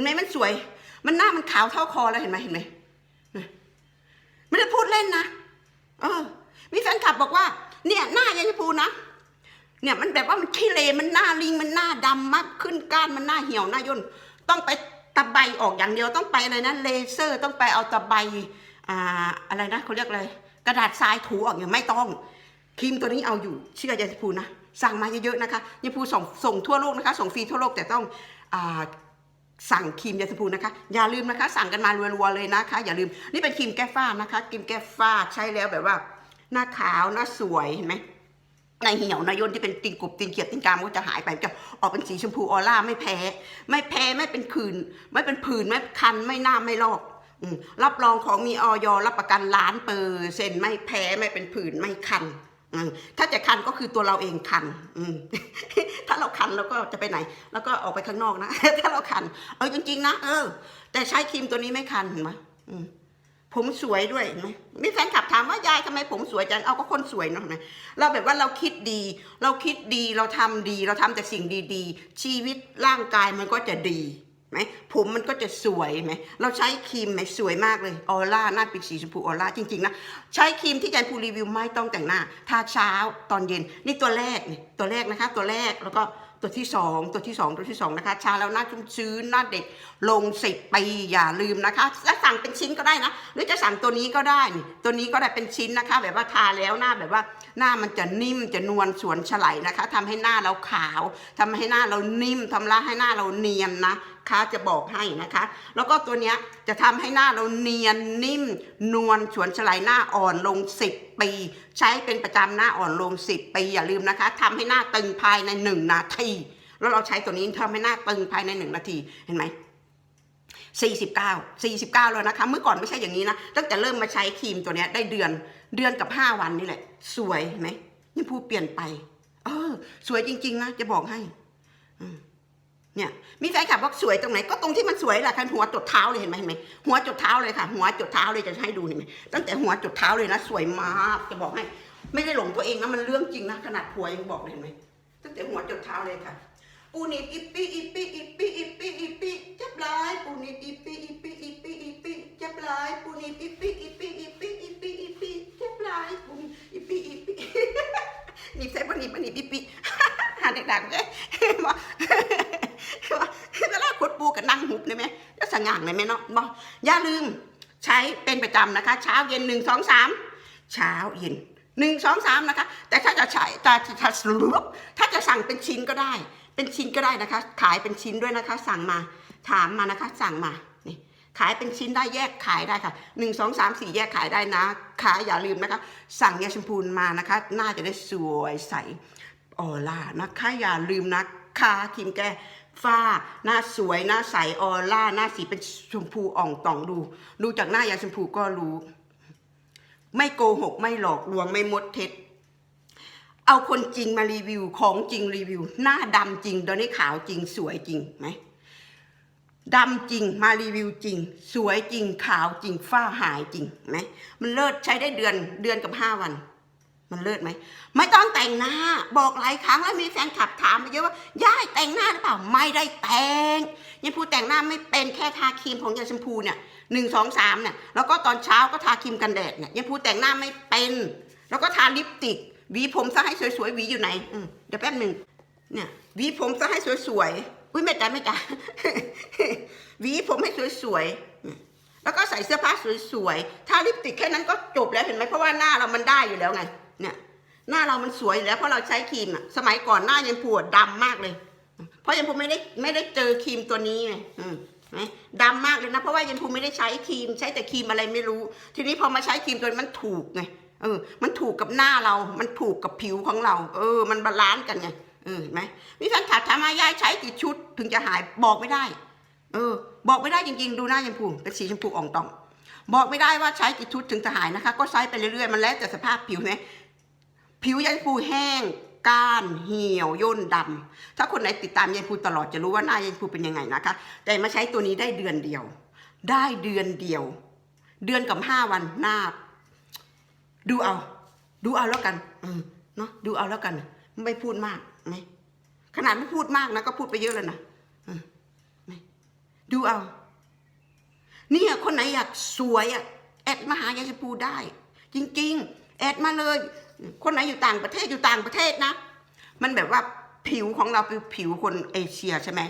ห็นไหมมันสวย มันหน้ามันขาวเท่าคอแล้วเห็นไหมเห็นไหมไม่ได้พูดเล่นนะเออ มีแฟนคลับบอกว่า เนี่ยหน้ายายชมพูนะเนี่ยมันแบบว่ามันขี้เลมันหน้าลิงมันหน้าดำมากขึ้นก้านมันหน้าเหี่ยวหน้าย่นต้องไปตะไบออกอย่างเดียวต้องไปอะไรนะเลเซอร์ต้องไปเอาตะไบอ่าอะไรนะเขาเรียกอะไรกระดาษทรายถูออกอย่างไม่ต้องครีมตัวนี้เอาอยู่เชื่อยายชมพูนะสั่งมาเยอะๆนะคะยายชมพูส่งส่งทั่วโลกนะคะ ส่งฟรีทั่วโลกแต่ต้องอ่า สั่งครีมยาสีฟันนะคะ อย่าลืมนะคะ สั่งกันมารัวๆเลยนะคะ อย่าลืมนี่เป็นครีมแก้ฝ้านะคะครีมแก้ฝ้าใช้แล้วแบบว่า หน้าขาวหน้าสวยเห็นไหมในเหี่ยวในย่นที่เป็นตินกบตินเขียดตินกามก็จะหายไปจะออกเป็นสีชมพูออร่าไม่แพ้ ไม่แพ้ไม่เป็นคืน ไม่เป็นผื่นไม่คันไม่หน้าไม่ลอกรับรองของมีออยรับประกันล้านเปอร์เซ็นต์ไม่แพ้ไม่เป็นผื่นไม่คันถ้าจะคันก็คือตัวเราเองคันอื คันเราก็จะไปไหน แล้วก็ออกไปข้างนอกนะ ถ้าเราคัน เออจริง ๆ นะเออ แต่ใช้ครีมตัวนี้ไม่คันเห็นไหมผมสวยด้วยเห็นไหมมีแฟนคลับถามว่ายายทำไมผมสวยจังเอาก็คนสวยเนาะเห็นไหมเราแบบว่าเราคิดดี เราคิดดีเราทำดี เราทำแต่สิ่งดี ๆ ชีวิตร่างกายมันก็จะดี ไหมผมมันก็จะสวยไหมเราใช้ครีมไหมสวยมากเลยออร่าหน้าเป็นสีชมพูออร่าจริงๆนะใช้ครีมที่ยายพูรีวิวไม่ต้องแต่งหน้าทาเช้าตอนเย็นนี่ตัวแรกนี่ตัวแรกนะคะ ตัวแรกแล้วก็ ตัวที่สองตัวที่สองตัวที่สองนะคะชาแล้วหน้าชุ่มชื้นหน้าเด็กลงสิบปีอย่าลืมนะคะจะสั่งเป็นชิ้นก็ได้นะ หรือจะสั่งตัวนี้ก็ได้นี่ตัวนี้ก็ได้เป็นชิ้นนะคะ แบบว่าทาแล้วหน้าแบบว่าหน้ามันจะนิ่มจะนวลสวนฉไลนะคะทำให้หน้าเราขาวทำให้หน้าเรานิ่มทำให้หน้าเราเนียนนะคะจะบอกให้นะคะ แล้วก็ตัวเนี้ยจะทำให้หน้าเราเนียนนิ่ม นวลสวนฉไลหน้าอ่อนลง10 ปี ใช้เป็นประจำหน้าอ่อนลง 10 ปี อย่าลืมนะคะทำให้หน้าตึงภายใน 1 นาที แล้วเราใช้ตัวนี้ทำให้หน้าตึงภายใน 1 นาทีเห็นไหม49 49 แล้วนะคะ เมื่อก่อนไม่ใช่อย่างนี้นะ ตั้งแต่เริ่มมาใช้ครีมตัวนี้ได้เดือนเดือนกับ 5 วันนี่แหละ สวยเห็นไหมนี่ผู้เปลี่ยนไป เออ สวยจริง ๆ นะ จะบอกให้ อืม เนี่ยมีแฟนคลับบอกสวยตรงไหนก็ตรงที่มันสวยแหละค่ะหัวจดเท้าเลยเห็นไหมเห็นไหมหัวจดเท้าเลยค่ะ หัวจดเท้าเลยจะให้ดูเห็นไหมตั้งแต่หัวจดเท้าเลยนะสวยมากจะบอกให้ ไม่ได้หลงตัวเองนะมันเรื่องจริงนะขนาดผัวยังบอกเลยเห็นไหมตั้งแต่หัวจดเท้าเลยค่ะ ปูนิดอีปีอีปีอีปีอีปีอีปีเจ็บร้ายปูนิดอีปีอีปีอีปีอีปีเจ็บร้ายปูนิดอีปีอีปีอีปีอีปีอีปีเจ็บร้ายปูนิดอีปีอีปีนี่ใส่ปูนิดปูนิดอีปีหาเด็กดังเลยว่าว่าเวลาขุดปูกับนั่งหุบเลย อย่างเลยไหมเนาะบอกอย่าลืมใช้เป็นประจำนะคะ เช้าเย็นหนึ่งสองสามเช้าเย็นหนึ่งสองสามนะคะ แต่ถ้าจะใช้ถ้าถ้าถ้าจะสั่งเป็นชิ้นก็ได้ เป็นชิ้นก็ได้นะคะ ขายเป็นชิ้นด้วยนะคะ สั่งมาถามมานะคะ สั่งมานี่ขายเป็นชิ้นได้แยกขายได้ค่ะหนึ่งสองสามสี่แยกขายได้นะ ขายอย่าลืมนะคะ สั่งยาแชมพูมานะคะน้าจะได้สวยใสออร่านะคะอย่าลืมนะคะครีมแก้ ฝ้า หน้าสวย หน้าใสออร่า หน้าสีเป็นชมพูอ่องต่องดู ดูจากหน้ายาชมพูก็รู้ ไม่โกหก ไม่หลอกลวง ไม่มดเท็จ เอาคนจริงมารีวิว ของจริงรีวิว หน้าดำจริง ตอนนี้ขาวจริง สวยจริงไหมดำจริง มารีวิวจริง สวยจริง ขาวจริง ฝ้าหายจริงไหมมันเลิศใช้ได้เดือน เดือนกับห้าวัน มันเลิศไหมไม่ต้องแต่งหน้า บอกหลายครั้งแล้วมีแฟนคลับถามมาเยอะว่าย่ายแต่งหน้าหรือเปล่าไม่ได้แต่งยังพูดแต่งหน้าไม่เป็นแค่ทาครีมของยาชมพูเนี่ยหนึ่งสองสามเนี่ยแล้วก็ตอนเช้าก็ทาครีมกันแดดเนี่ยยังพูดแต่งหน้าไม่เป็น แล้วก็ทาลิปสติกหวีผมซะให้สวยๆหวีอยู่ไหนเดี๋ยวแป๊บหนึ่งเนี่ยหวีผมซะให้สวยๆอุ้ยไม่จ่าไม่จ่าหวีผมให้สวยๆแล้วก็ใส่เสื้อผ้าสวยๆทาลิปติกแค่นั้นก็จบแล้วเห็นไหมเพราะว่าหน้าเรามันได้อยู่แล้วไง หน้าเรามันสวยอยู่แล้วเพราะเราใช้ครีมอะสมัยก่อนหน้ายันปวดดำมากเลย เพราะยันพูไม่ได้ไม่ได้เจอครีมตัวนี้ไงอืมไหมดำมากเลยนะเพราะว่ายันพูไม่ได้ใช้ครีม ใช้แต่ครีมอะไรไม่รู้ ทีนี้พอมาใช้ครีมตัวนี้มันถูกไงเออ มันถูกกับหน้าเรา มันถูกกับผิวของเรา เออ มันบาลานซ์กันไงเออเห็นไหมมีแฟนคลับถามมายายใช้กี่ชุด ถึงจะหายบอกไม่ได้ เออ บอกไม่ได้จริง ๆ ดูหน้าชมพูเป็นสีชมพูอ่องตอง บอกไม่ได้ว่าใช้กี่ชุดถึงจะหายนะคะ ก็ใช้ไปเรื่อยๆมันแล้วแต่สภาพผิวไหม ผิวยายภูแห้ง ก้านเหี่ยวย่นดำถ้าคนไหนติดตามยายภูตลอดจะรู้ว่าหน้ายายภูเป็นยังไงนะคะ แต่มาใช้ตัวนี้ได้เดือนเดียว ได้เดือนเดียว เดือนกับห้าวันหน้า ดูเอา ดูเอาแล้วกันเออเนาะดูเอาแล้วกัน ไม่พูดมากไหมขนาดไม่พูดมากนะก็พูดไปเยอะแล้วนะดูเอาเนี่ยคนไหนอยากสวยอะแอดมาหายายชมพูได้ จริง ๆ แอดมาเลย คนไหนอยู่ต่างประเทศอยู่ต่างประเทศนะ มันแบบว่าผิวของเราเป็นผิวคนเอเชียใช่ไหม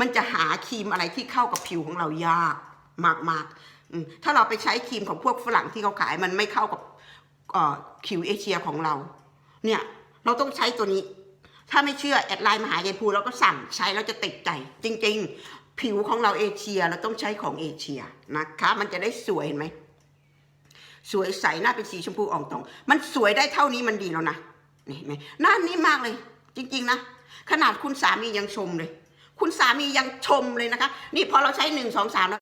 มันจะหาครีมอะไรที่เข้ากับผิวของเรายากมากๆถ้าเราไปใช้ครีมของพวกฝรั่งที่เขาขายมันไม่เข้ากับผิวเอเชียของเรา เนี่ยเราต้องใช้ตัวนี้ ถ้าไม่เชื่อแอดไลน์มาหายายภูเราก็สั่งใช้แล้วจะติดใจ จริง ๆ ผิวของเราเอเชียเราต้องใช้ของเอเชียนะคะ มันจะได้สวยเห็นไหม สวยใสหน้าเป็นสีชมพูอ่องตอง มันสวยได้เท่านี้มันดีแล้วนะนี่เห็นไหมหน้านี้มากเลย จริง ๆ นะ ขนาดคุณสามียังชมเลย คุณสามียังชมเลยนะคะ นี่พอเราใช้หนึ่งสองสามแล้ว